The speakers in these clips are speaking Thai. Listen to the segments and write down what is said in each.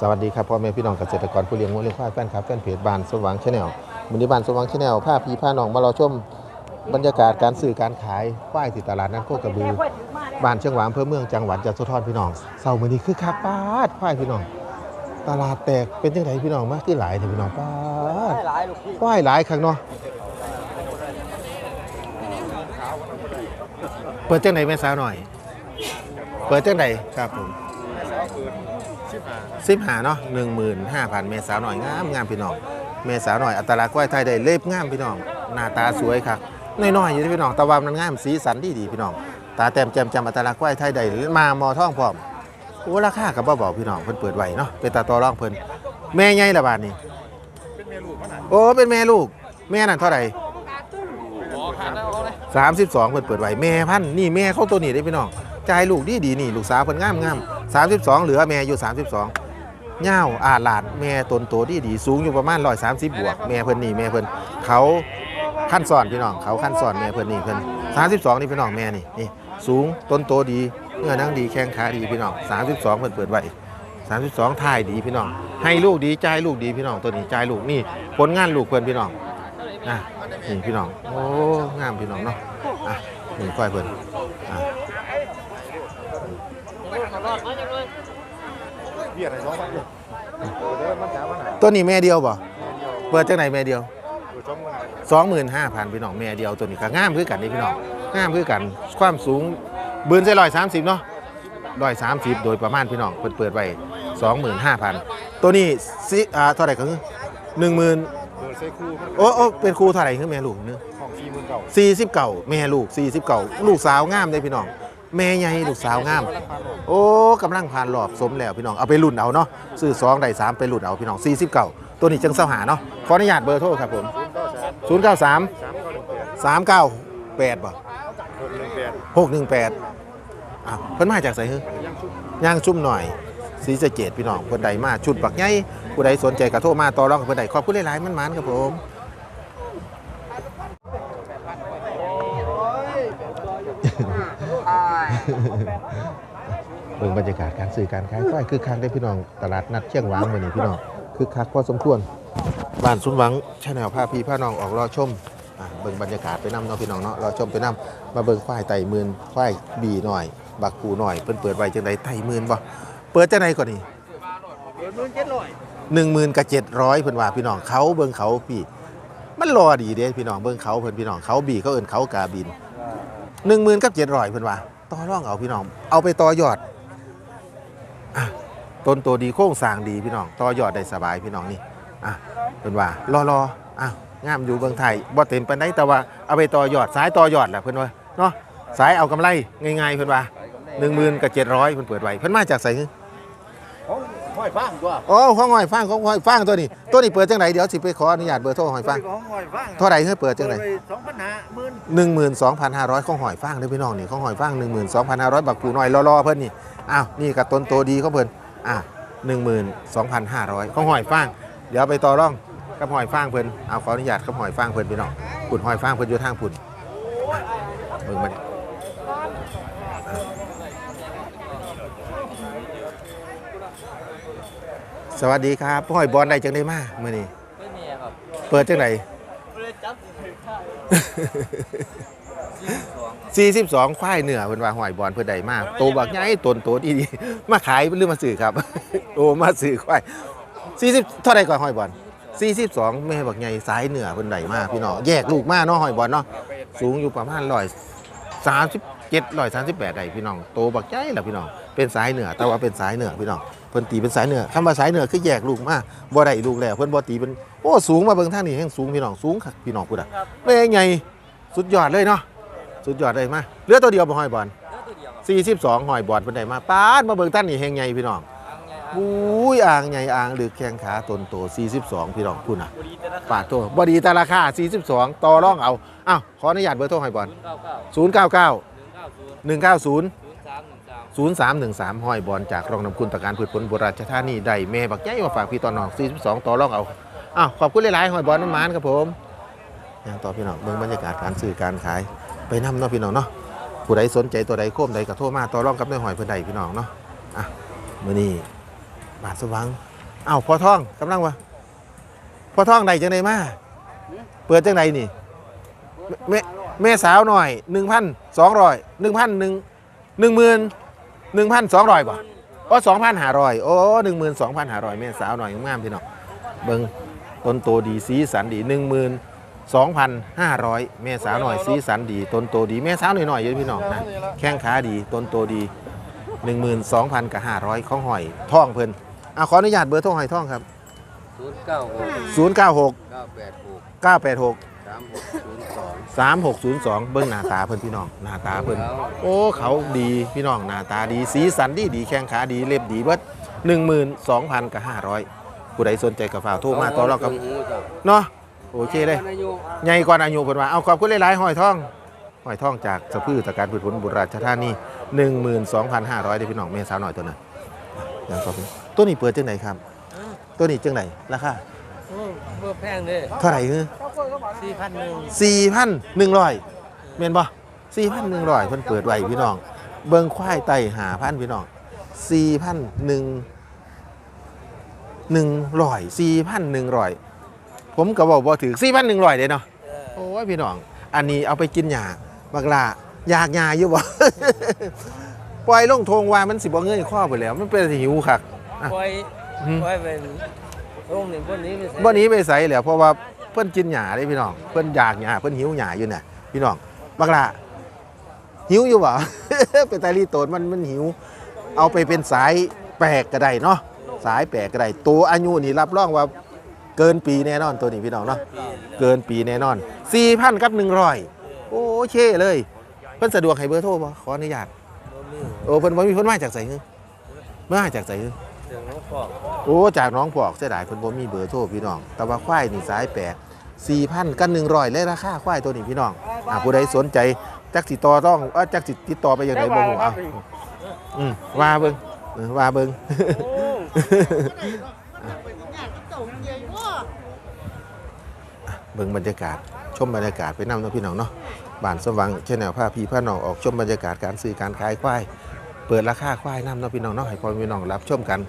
สวัสดีครับพ่อแม่พี่น้องเกษตรกรผู้เลี้ยงวัวเลี้ยงควายแฟนคลับแฟนเพจบานสว่างชาแนลมือนี้บานสว่างชาแนลพาพี่พาหนองมารอชมบรรยากาศการซื้อการขายควายที่ตลาดนัดโคกระบือบ้านเชียงหวางอำเภอเมืองจังหวัดจันทบุรีพี่น้องเสาร์มื้อนี้คือคักปาดควายพี่น้อง ตลาดแตกเป็นจังไดพี่น้องมากที่หลายเถอะพี่น้องปาดหลาควายหลายครั้งเนาะเปิดจังไดแม่สาวหน่อย เปิดจังไดครับผม สิบหาเนาะหนึ่งหมื่นห้าพันเมษาวหน่อยงามงามพี่น้อง เมษาวหน่อยอัตลักษณ์ก้อยไทยได้เล็บงามพี่น้อง หน้าตาสวยครับน้อยๆอยู่ที่พี่น้องตะวันมันงามสีสันดีดีๆพี่น้อง ตาแต้มแจ่มจำอัตลักษณ์ก้อยไทยได้มามอท่องพร้อมโอ้ราคากับบ่บอกพี่น้องเพิ่นเปิดไว้เนาะเป็นตาต่อรองเพิ่นแม่ใหญ่ละบาทนี่โอ้เป็นแม่ลูก แม่นั่นเท่าไหร่สามสิบสองเพิ่นเปิดไว้แม่พันธุ์นี่แม่เข้าตัวนี้ได้พี่น้องจ่ายลูกดีดีๆนี่ลูกสาวเพิ่นงามงาม สามสิบสองเหลือแม่อยู่สามสิบสองเง่าวอาหลาดแม่ตนโตดีดีสูงอยู่ประมาณ130 บวก แม่เพิ่นนี่แม่เพิ่นเขาขั้นสอนพี่น้องเขาขั้นสอนแม่เพิ่นนี่เพิ่น32 นี่พี่น้องแม่นี่นี่สูงต้นโตดีเนื้อนังดีแข้งขาดีพี่น้อง32เพิ่นเปิดไว้32ถ่ายดีพี่น้อง ให้ลูกดีจ่ายลูกดีพี่น้องตัวนี้จ่ายลูกนี่ผลงานลูกเพิ่นพี่น้องอะนี่พี่น้องโอ้งามพี่น้องเนาะอะนี่ก้อยเพิ่นอะ เบียดอะไรน้องมันอยู่เดินมันจ๋ามันหาตัวนี้แม่เดียวบ่เปิดจังไหนแม่เดียวอยู่ช่องมันหาสองหมื่นห้าพันพี่น้องแม่เดียวตัวนี้ก็งามคือกันนี่พี่น้องงามคือกันความสูงบืนใส่ร้อยสามสิบเนาะร้อยสามสิบโดยประมาณพี่น้องเปิดเปิดไว้สองหมื่นห้าพันตัวนี้สิอ่าเท่าไหร่ก็คือหนึ่งหมื่นเดินเซคู่มันโอ้โอ้เป็นครูเท่าไหร่คือแม่ลูกเนื้อของสี่หมื่นเก่าสี่สิบเก่าแม่ลูกสี่สิบเก่าลูกสาวงามเลยพี่น้อง แม่ใหญ่ลูกสาวงาม โอ้กำลังผ่านรอบสมแล้วพี่น้องเอาไปรุ่นเอาเนาะซื้อสองได้สามไปรุ่นเอาพี่น้องสี่สิบเก่าตัวนี้จังเสาหาเนาะขออนุญาตเบอร์โทรครับผมศูนย์เก้าสามสามเก้าแปดบ่หกหกหนึ่งแปดอ้าวเพิ่นมาจากไสฮึย่างชุ่มหน่อยสีสะเกดพี่น้องเพิ่นใดมาชุดบักใหญ่ผู้ใดสนใจก็โทรมาต่อรองกับเพิ่นใดขอบคุณหลายๆมันๆครับผม เบิ่งบรรยากาศการซื้อการขายควายคือคักได้พี่น้องตลาดนัดเชียงหวางมื้อนี้พี่น้องคือคักพอสมควรบ้านสุนหวังชาแนลพาพี่พาน้องออกรอชมอะเบิ่งบรรยากาศไปนํเนาะพี่น้องเนาะรอชมไปนํมาเบิ่งควายไต่หมื่นควายบีหน่อย บักปูหน่อยเพิ่นเปิดไว้จังไดไต่หมื่นบ่เปิดจังไดก่อนนี่เดินหมื่นเจ็ดร้อยหนึ่งหมื่นกับเจ็ดร้อยเพิ่นว่าพี่น้องเขาเบิ่งเขาพี่มันรอดีเด้พี่น้องเบิ่งเขาเพิ่นพี่น้องเขาบีเขาเอิ้นเขากาบินหนึ่งหมื่นกับเจ็ดร้อยเพิ่นว่า ต่อร่องเอาพี่น้อง เอาไปต่อยอดอต้นตัวดีโค้งสร้างดีพี่น้อง ต่อยอดได้สบายพี่น้องนี่อะเพิ่นว่ารอรออะงามอยู่เมืองไทยบ่เต็มปานใดแต่ว่าเอาไปต่อยอดสายต่อยอดแหละเพื่อนว่าเนาะสายเอากำไรง่ายๆเพื่อนว่าหนึ่งหมื่นกับเจ็ดร้อยเพื่อนเปิดไว้เพื่อนมาจากไสของ ห้อยฟางตัวโอ้ห้องหอยฟางของหอยฟางตัวนี้ ตัวนี้เปิดจังไหนเดี๋ยวสิไปขออนุญาตเบอร์โทรหอยฟางของห้อยฟางเท่าไหร่เฮ้ยเปิดจังไหนสองพันห้าหมื่นหนึ่งหมื่นสองพันห้าร้อยของหอยฟางเด้อพี่น้องนี่ของหอยฟางหนึ่งหมื่นสองพันห้าร้อยบักปูน้อยรอๆเพิ่นนี่อ้าวนี่กับต้นโตดีของเพิ่นอะหนึ่งหมื่นสองพันห้าร้อยของหอยฟางเดี๋ยวไปต่อร่องกับหอยฟางเพิ่นเอาขออนุญาตกับหอยฟางเพิ่นพี่น้องปุ่นหอยฟางเพิ่นอยู่ทางปุ่นเบิ่งมัน สวัสดีครับหอยบอลได้จังได้มาเมื่อนี้ไม่มีครับเปิดจังไหนไม่ได้จับถือข้าวสอง42ควายเหนือเพิ่นว่าหอยบอลเพิ่นได้มากโตบักใหญ่ตนโตดีดีๆมาขายหรือมาซื้อครับโอ้มาซื้อควาย40เท่าใดก่อนหอยบอล42แม่บักใหญ่สายเหนือเพิ่นได้มากพี่น้องแยกลูกมาเนาะหอยบอลเนาะสูงอยู่ประมาณ137 138ได้พี่น้องโตบักใหญ่ล่ะพี่น้อง เป็นสายเหนือ แต่ว่าเป็นสายเหนือพี่น้องเพิ่นตีเป็นสายเหนือคำว่าสายเหนือคือแยกลูกมาบ่ได้ลูกแล้วเพิ่นบ่ตีเป็นโอ้สูงมาเบิ่งทางนี้แห่งสูงพี่น้องสูงคักพี่น้องพูดอะแม่ใหญ่สุดยอดเลยเนาะสุดยอดเลยมาเหลือตัวเดียวบ่หอยบอลแล้วตัวเดียวครับ42หอยบอลเพิ่นได้มาปาดมาเบิ่งทานนี่แฮงใหญ่พี่น้องอุ้ยอ่างใหญ่อ่างหรือแข้งขาตนโต 42 พี่น้องพูดนะบุรีตละปาดโตบ่ดีแต่ราคา 42 ต่อรองเอาอ้าวขออนุญาตเบอร์โทรหอยบอลศูนย์เก้าเก้า099หนึ่งเก้าศูนย์190 0313หอยบอลจากรองนำคุณตะการพืชผลโบราณชานี่ได้แม่บักใหญ่มาฝากพี่ตอนน้อง42ต่อรองเอาอ้าวขอบคุณหลายๆหอยบอลน้ำมานครับผมอย่างต่อพี่น้องเบิ่งบรรยากาศการซื้อการขายไปนํเนาะพี่น้องเนาะผู้ใดสนใจตัวใดโค้มใดก็โทรมาต่อรองกับนายหอยเพื่อนใดพี่น้องเนาะอะมือนี้บาทสว่างอ้าวพอท่องกำลังวะพอท่องใดจังไดมาเปิดจังไดนี่แม่แม่สาวหน่อยหนึ่งพันสองร้อยหนึ่งพันหนึ่งหนึ่งหมื่น หนึ่งพันสองร้อยป่ะโอ้สองพันห้าร้อยโอ้หนึ่งหมื่นสองพันห้าร้อยแม่สาวหน่อยงามพี่น้องเบิ้งต้นโตดีสีสันดีหนึ่งหมื่นสองพันห้าร้อยแม่สาวหน่อยสีสันดีต้นโตดีแม่สาวหน่อยหน่อยๆเยอะพี่น้องนะแข้งขาดีต้นโตดี12,000กับ500ของหอยท่องเพิ่นอะขออนุญาตเบอร์โทรหอยท่องครับศูนย์เก้าหก096เก้าแปดหก986 สามหกศูนย์สอง3602 เบิ่งหน้าตาเพิ่นพี่น้องหน้าตาเพิ่นโอ้เขาดีพี่น้องหน้าตาดีสีสันดีดีแข้งขาดีเล็บดีเบิด12,000กับ500ผู้ใดสนใจก็ฝากโทรมาต่อรองกับเนาะโอเคเลยใหญ่กว่าอายุเพิ่นว่าเอาขอบคุณหลายๆหอยทองหอยทองจากสะพือตะการพืชผลบุราชธานี12,500ได้พี่น้องแม่สาวหน่อยตัวนั้นยังขอบคุณตัวนี้เปิดจังไหนครับ ตัวนี้จังไหนราคา เพื่อแพงเลยเท่าไหร่คือสี่พันหนึ่งสี่พันหนึ่งร้อยเมนบ่สี่พันหนึ่งร้อยเพิ่นเปิดไว้พี่น้อง เบิ่งควายไต่หาพันพี่น้องสี่พันหนึ่งหนึ่งร้อยสี่พันหนึ่งร้อยผมก็บอกบ่ถือสี่พันหนึ่งร้อยเด้เนาะโอ้ยพี่น้อง อันนี้เอาไปกินหญ้าบักลาอยากหญ้าอยู่บ่ปล่อยลงทงว่ามันสิบ่เงยข้อไปแล้ว มันเป็นหิวคักปล่อยอืมปล่อยเป็น ลงหนึ่งคนนี้ไปใส่บ่หนี้ไปใส่แล้วเพราะว่าเพิ่นกินหญ้าเด้พี่น้อง เพิ่นอยากหญ้าเพิ่นหิวหญ้าอยู่น่ะพี่น้องบักละหิวอยู่บ่ เป็นไตรีโตนมันมันหิว เอาไปเป็นสายแปลกก็ได้เนาะสายแปลกก็ได้ตัวอายุนี่รับรองว่าเกินปีแน่นอนตัวนี้พี่น้องเนาะเกินปีแน่นอน4,000กับ100โอ้เช่เลย เพิ่นสะดวกให้เบอร์โทรบ่ขออนุญาตโอ้เพิ่นบ่มีเพิ่นมาจากไสฮึมาจากไสฮึ เรื่องน้องปอกโอ้จากน้องพอกเสียดายเพิ่นบ่มีเบอร์โทรพี่น้อง แต่ว่าควายนี่สายแปด4,000กัน100เลยราคาควายตัวนี้พี่น้องอ่าผู้ใดสนใจจักสิต่อต้องเอ้อจักสิติดต่อไปยังไงบ่ฮู้เอาอืมว่าเบิ่งเออว่าเบิ่ง เบิ่งบรรยากาศชมบรรยากาศไปนำเนาะพี่น้องเนาะบ้านสว่างแชนแนลพาพี่พาน้องออกชมบรรยากาศการซื้อการขายควาย เปิดราคาควายนำเนาะพี่น้องเนาะให้พ่อพี่น้องรับชมกัน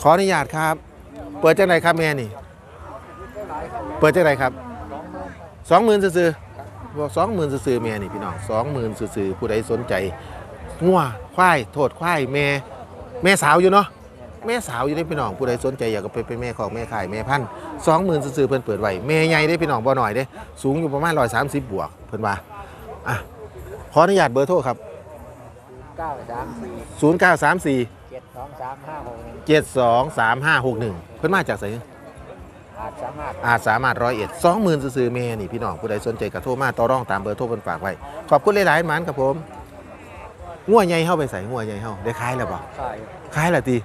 ขออนุญาตครับ เปิดจังไหนครับแม่นี่ เปิดจังไหนครับสองหมื่นซื่อบอกสองหมื่นซื่อแม่นี่พี่น้องสองหมื่นซื่อผู้ใดสนใจงัวควายโทษควายแม่ แม่สาวอยู่เนาะแม่สาวอยู่ได้พี่น้องผู้ใดสนใจอยากจะไปเป็นแม่ของแม่ขายแม่พันธ์สองหมื่นซื่อเพิ่นเปิดไว้แม่ใหญ่ได้พี่น้องบ่หน่อยเด้สูงอยู่ประมาณร้อยสามสิบบวกเพิ่นว่าอะขออนุญาตเบอร์โทรครับเก้าสามสี่ศูนย์เก้าสามสี่ เจ็ดสองสามห้าหกหนึ่งเจ็ดสองสามห้าหกหนึ่งเพิ่นมาจากไสอาจสามารถอาจสามารถร้อยเอ็ดสองหมื่นซื้อๆเมนี่พี่น้องผู้ใดสนใจกระโทรมาต่อรองตามเบอร์โทรเพิ่นฝากไว้ขอบคุณหลายๆหมันครับผมงัวใหญ่เฮาไปใส่งัวใหญ่เฮาได้ขายแล้วบ่ใช่ขายแล้วติ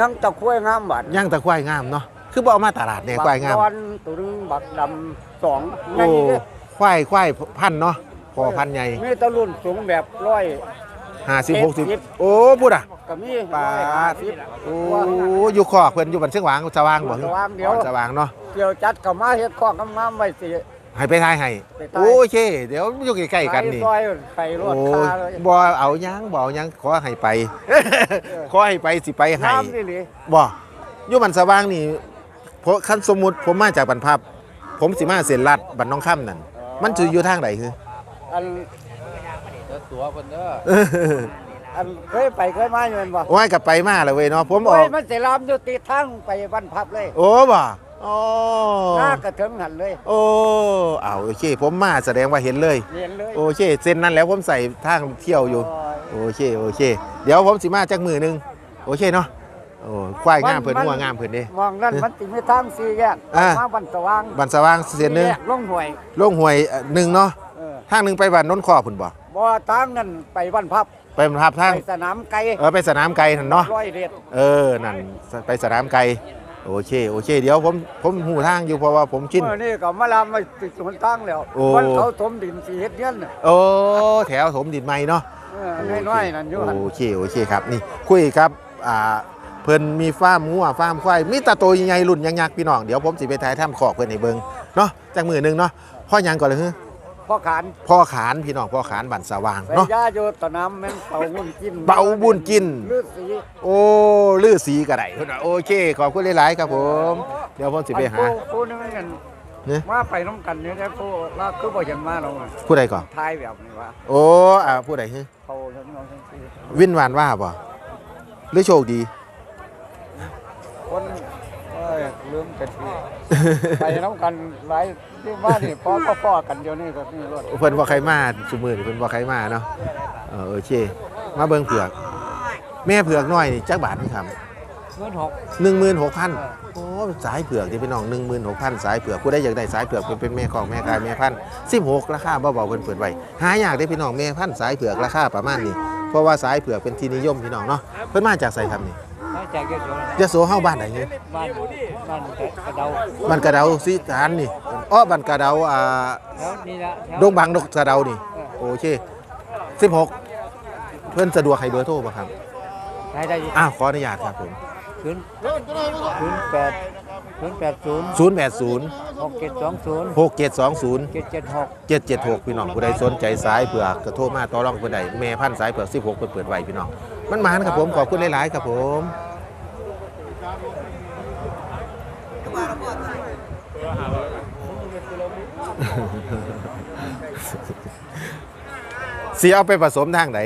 ยังตะคุ้ยงามบัดย่างตะควายงามเนาะคือบ่เอามาตลาดแน่ควายงาม บักร้อนตัวนึงบักดำสองโอ้ควายควายพันธุ์เนาะพอพันธุ์ใหญ่ มีตะลุ่นสูงแบบร้อย 50 60โอ้พูดอะก็มีปาร้อยดห้สิบโอ้อยู่คอกเพิ่นอยู่บันเชียงหวางสว่างบ่สว่างเดี๋ยวสว่างเนาะเกี่ยวจัดเข้ามาเฮ็ดข้องามๆไว้สิให้ไปทายให้ไปทายโอเค เดี๋ยวอยู่ใกล้ๆกันนี่ซอยไข่รวดโอ้คายเลยบ่เอาหยังบ่เอาหยังขอให้ไปขอให้ไปสิไปให้น้ำนี่หรือบ่อยู่บันสว่างนี่เพราะคันสมมุติผมมาจากบันพับ ผมสิมาเส้นลัดบันน้องค่ำนั่นมันจะอยู่ทางใดคืออัน ตัวเพิ่นเด้ออันเคยไปเคยมาอยู่แม่นบ่ว่ากับไปมาแล้วเว้ยเนาะผมอโอ้อยก มันสิลามอยู่ติดทางไปบ้านพับเลยโอ้บ่โอ้หน้ากระถึงหันเลยโอ้เอาโอเค ผมมาแสดงว่าเห็นเลย เรียนเลยโอเคเส้นนั้นแล้วผมใส่ทางเที่ยวอยู่ โอเคโอเค เดี๋ยวผมสิมาจักมือหนึงโอเคเนาะโอ้ควายงามเพิ่นหัวงามเพิ่นเด้ มองนั่นมันสิมีทางสี่แยกอ่า มาบ้านสว่างบันสว่างเส้นหนึงสี่แยกลงห้วยลงห้วยเอ่อหนึ่งเนาะเออ ทางหนึงไปบ้านโนนคอพุ่นบ่บ่ทางนั่นไปบ้านพับไปบันทับทางไปสนามไก่เออไปสนามไกลนั่นเนาะร้อยเด็ดเออนั่นไปสนามไกลโอเคโอเค เดี๋ยวผมผมหูทางอยู่เพราะว่าผมชินเมื่อนี่ก็มาลามมาติดสวนทางแล้วโอ้มันเขาถมดินสีเฮ็ดเงี้ยนน่ะโอ้แถวถมดินไม้เนาะเออน้อยๆนั่นอยู่หั่นโอเคโอเคครับนี่คุยครับอ่าเพิ่นมีฟาร์มงัวฟาร์มควายมีแตาโตวใหญ่ๆรุ่นยักษ์ๆพี่น้องเดี๋ยวผมสิไปถ่ายทำขอกเพิ่นให้เบิ่งเนาะจากมือหนึงเนาะพ่อหยังก่อนเลยฮึ พ่อขานพ่อขานพี่น้องพ่อขานบันสว่างใส่เนาะยาโยตะน้ำแม่นเป่าบุญกินเป่าบุญกินลืดสีโอ้ลือสีกระไดเพิ่นว่าโอเคขอบคุณหลายๆครับผม เดี๋ยวผมสิไปหาอันผู้ผู้นึงนั่นเนี่ยมาไปน้ำกันเนี่ยแต่ผู้ลาคือบ่เห็นมาเราผู้ใดก่อนทายแบบนี้ว่าโอ้อ่าผู้ใดฮะเขาทั้งน้องทั้งสี่วินวานว่าบ่หรือโชคดีคนเอ้ยลืมกันทีไปน้ำกันหลายที่ว่านี่พอก็พ่อกันเดียวนี่ก็นี่รถเพิ่นบ่ใครมาซุมื้อนี่เพิ่นบ่ใครมาเนาะเออโอเคมาเบิ่งเผือก แม่เผือกน้อยนี่จักบาทนี่ครับเงินหก16,000โอ้สายเผือกที่พี่น้อง16,000สายเผือกผู้ใดอยากได้สายเผือกเป็นเป็นแม่ของแม่กายแม่พันธุ์16ราคาเบาๆเพิ่นเปิดไว้หายากได้พี่น้องแม่พันธุ์สายเผือกราคาประมาณนี้เพราะว่าสายเผือกเป็นที่นิยมพี่น้องเนาะเพิ่นมาจากไสครับนี่ มาจากเยอะยะโสเฮาบ้านไหนเนี่บ้านบ้านกระเดาบ้านกระเดาสิฐานนี่อ้อบ้านกระเดาอ่าแล้วนี่ละดงบางดกกระเดานี่โอเค16เพิ่อนสะดวกให้เบอร์โทรบ่ครับได้ได้อ้าวขออนุญาตครับผมศูนย์ศูนย์แปดศูนย์แปดศูนย์080หกเจ็ดสองศูนย์6720เจ็ดเจ็ดหก 776 พี่น้องผู้ใดสนใจสายเผือกก็โทรมาต่อรองผู้ใดแม่พันธุ์สายเผือก16เปิดเปิดไว้พี่น้อง มันมานะครับผม ขอบคุณหลาย ๆ ครับผม สีเอาไปผสมทางไหน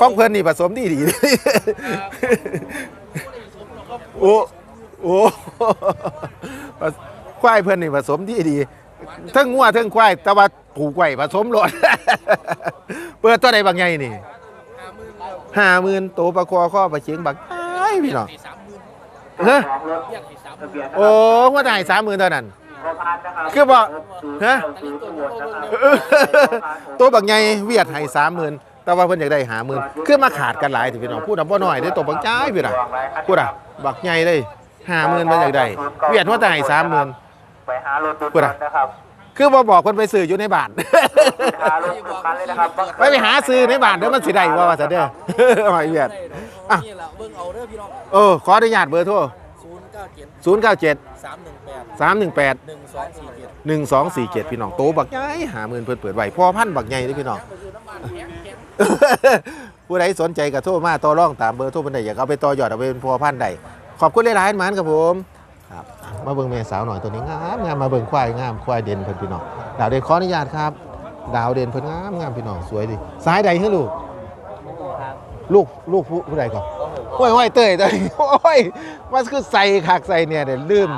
ข้องเพื่อนนี่ผสมดีดีโอ้โอ้ควายเพื่อนนี่ผสมดีดีเทั้งงัวเทั้งควายแต่ว่าผูกไว้ผสมหลดเปิดตัวใดบางไงนี่ห้าหมื่นตัวประคอข้อประเชียงบักไอ้พี่น้อง เฮ้ยโอ้ว่าได้สามหมื่นเท่านั้นคือบอกฮะตัวบักใหญ่เวียดให้สามหมื่นแต่ว่าเพิ่นอยากได้หาหมื่นคือมาขาดกันหลายที่พี่น้องพูดดำบ่น้อยได้อตัวบักจ้ายพี่น่ะพูดอะบักใหญ่เลยห้าหมื่นมันอยากได้เวียดว่าแต่ให้สามหมื่น ไปหารถตุ๊กพูดอะนะครับคือบ่บอกเพิ่นไปซื้ออยู่ในบ้าน หารถตุ๊กกันเลยนะครับไปไปหาซื้อในบ้านเดี๋ยวมันสิได้บ่ว่าซะเด้อ หอยเวียด อะ นี่แหละเบิ่งเอาเด้อพี่น้อง เออขออนุญาตเบอร์โทร 097 097 318 318 1247 1247พี่น้องโตบักใหญ่หาหมื่นเพิ่นเปิดไว้พ่อพันธุ์บักใหญ่เด้อพี่น้องผู้ใดสนใจก็โทรมาต่อรองตามเบอร์โทรเพิ่นได้อยากเอาไปต่อยอดเอาไปเป็นพ่อพันธุ์ใดขอบคุณหลายๆหมันครับผมครับมาเบิ่งแม่สาวหน่อยตัวนี้งามงามมาเบิ่งควายงามควายเด่นเพิ่นพี่น้องดาวเด่นขออนุญาตครับ ดาวเด่นเพิ่นงามงามพี่น้องสวยดิสายใดให้ลูกลูกลูกผู้ผู้ใดก่อน โอ้ยห้อยเตยเตยโอ้ยมันคือใส่คักใส่เนี่ยเดี๋ยวลืม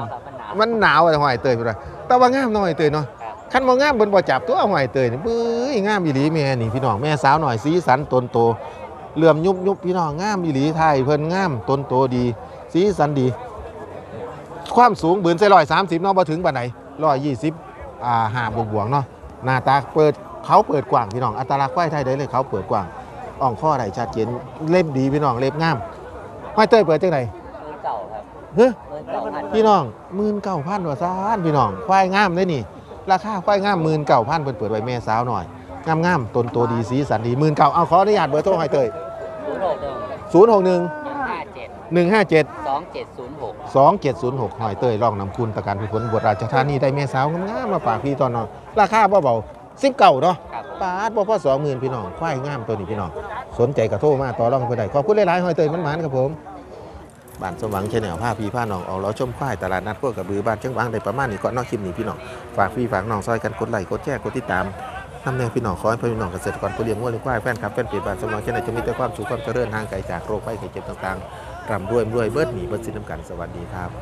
มันหนาวอะห้อยเตยพี่น้องแต่ว่างามน้อยเตยเนาะคันบ่งามเพิ่นบ่จับตัวหอยเตยนี่เบ้ยงามอีหลีแม่นี่พี่น้องแม่สาวหน่อยสีสันตนโตเหลื่อมยุบยุบพี่น้องงามอีหลีไทยเพิ่นงามตนโตดี สีสันดี ความสูงบืนใส่130เนาะบ่ถึงปานใด120อ่าห้าบวกบวกๆเนาะหน้าตาเปิดเขาเปิดกว้างพี่น้องอัตลักษณ์ควายไทยได้เลยเขาเปิดกว้างอ่องข้อได้ชัดเจนเล็บดีพี่น้องเล็บงาม หอยเตยเปิดจังไดมือเก่าครับเฮ้ยมือเก่าพันพี่น้องหมื่นเก้าพันว่าซานพี่น้องควายงามเลยนี่ ราคาควายงามหมื่นเก้าพันเปิดเปิดไว้แม่สาวหน่อยงามงามๆตนโตดีสีสันดีหมื่นเก้าเอาขออนุญาตเบอร์โทรให้เตยศูนย์หกหนึ่งศูนย์หกหนึ่งหนึ่งห้าเจ็ดหนึ่งห้าเจ็ดสองเจ็ดศูนย์หกสองเจ็ดศูนย์หกหอยเตยร่องนำคุณประกันผลบวชราชธานีได้แม่สาวงามๆมาฝากพี่ตอนนอนราคาเบาๆสิบเก่าเนาะครับผมปาดบ่พอสองหมื่นพี่น้องควายงามตัวนี้พี่น้องสนใจกระโทรมาต่อรองไปได้ขอบคุณหลายๆหอยเตยมันหมันครับผม บ้านสมหวังเชนแนลผ้าพีผ้าหนองออกล้อชมควายตลาดนัดพวกกระบือบ้านเชียงหวังในประมาณนี้ก็นอกคลิปนี้พี่น้องฝากพี่ฝากน้องซอยกันกดไลค์กดแชร์กดติดตามน้ำแนวพี่น้องขอให้พี่น้องเกษตรกรผู้เลี้ยงวัวเลี้ยงควายแฟนคลับแฟนเพจบ้านสมหวังเชนแนลจะมีแต่ความสุขความเจริญห่างไกลจากโรคภัยไข้เจ็บต่างๆร่ำรวยรวยเบิดหนีเบิดสิ้นน้ำกันสวัสดีครับ